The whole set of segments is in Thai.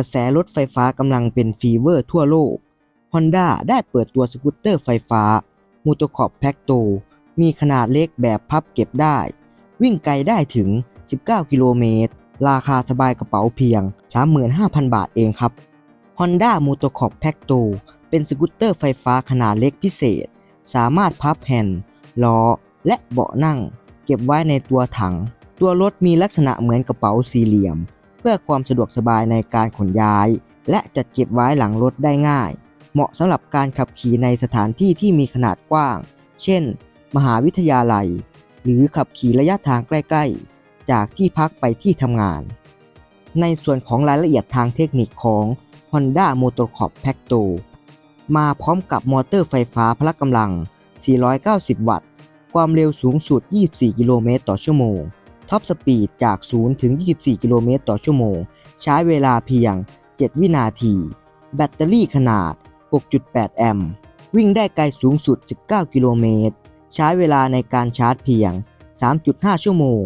ระแสรถไฟฟ้ากำลังเป็นฟีเวอร์ทั่วโลก Honda ได้เปิดตัวสกูตเตอร์ไฟฟ้า m o t o c o p p a c t o มีขนาดเล็กแบบพับเก็บได้ วิ่งไกลได้ถึง 19 กิโลเมตร ราคาสบายกระเป๋าเพียง 35,000 บาทเองครับ Honda m o t o c o p p a c t o เป็นสกูตเตอร์ไฟฟ้าขนาดเล็กพิเศษ สามารถพับแผ่นล้อ และเบาะนั่ง เก็บไว้ในตัวถัง ตัวรถมีลักษณะเหมือนกระเป๋าสี่เหลี่ยม เพื่อความสะดวกสบายในการขนย้าย และจัดเก็บไว้หลังรถได้ง่าย เหมาะสำหรับการขับขี่ในสถานที่ที่มีขนาดกว้าง เช่น มหาวิทยาลัย หรือขับขี่ระยะทางใกล้ ๆ จากที่พักไปที่ทำงาน ในส่วนของรายละเอียดทางเทคนิคของ Honda m o t o c o p p a c t o มาพร้อมกับมอเตอร์ไฟฟ้าพละกำลัง 490 วัตต์ ความเร็วสูงสุด 24 กิโลเมตรต่อชั่วโมง ท็อปสปีดจาก 0 ถึง 24 กิโลเมตรต่อชั่วโมง ใช้เวลาเพียง 7 วินาที แบตเตอรี่ขนาด 6.8 แอมป์ วิ่งได้ไกลสูงสุด 19 กิโลเมตร ใช้เวลาในการชาร์จเพียง 3.5 ชั่วโมง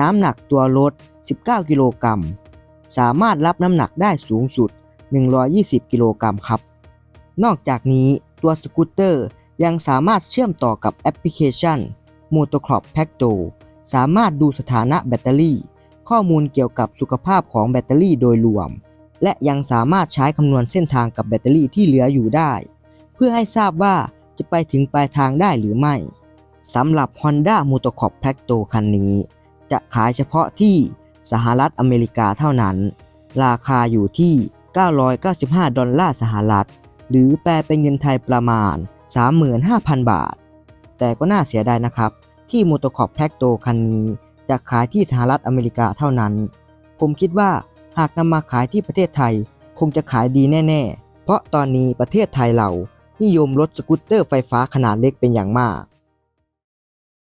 น้ำหนักตัวรถ 19 กิโลกรัม สามารถรับน้ำหนักได้สูงสุด 120 กิโลกรัมครับ นอกจากนี้ตัวสกูตเตอร์ยังสามารถเชื่อมต่อกับแอปพลิเคชัน Motocrop p a c t o สามารถดูสถานะแบตเตอรี่ ข้อมูลเกี่ยวกับสุขภาพของแบตเตอรี่โดยรวม และยังสามารถใช้คำนวณเส้นทางกับแบตเตอรี่ที่เหลืออยู่ได้ เพื่อให้ทราบว่าจะไปถึงปลายทางได้หรือไม่สำหรับ Honda Motocrop p a c t o คันนี้ จะขายเฉพาะที่สหรัฐอเมริกาเท่านั้น ราคาอยู่ที่ 995 ดอลลาร์สหรัฐ หรือแปลเป็นเงินไทยประมาณ 35,000 บาท แต่ก็น่าเสียดายนะครับ ที่โมโตคอปแพลกโตคันนี้จะขายที่สหรัฐอเมริกาเท่านั้น ผมคิดว่าหากนำมาขายที่ประเทศไทยคงจะขายดีแน่ ๆ เพราะตอนนี้ประเทศไทยเรานิยมรถสกูตเตอร์ไฟฟ้าขนาดเล็กเป็นอย่างมาก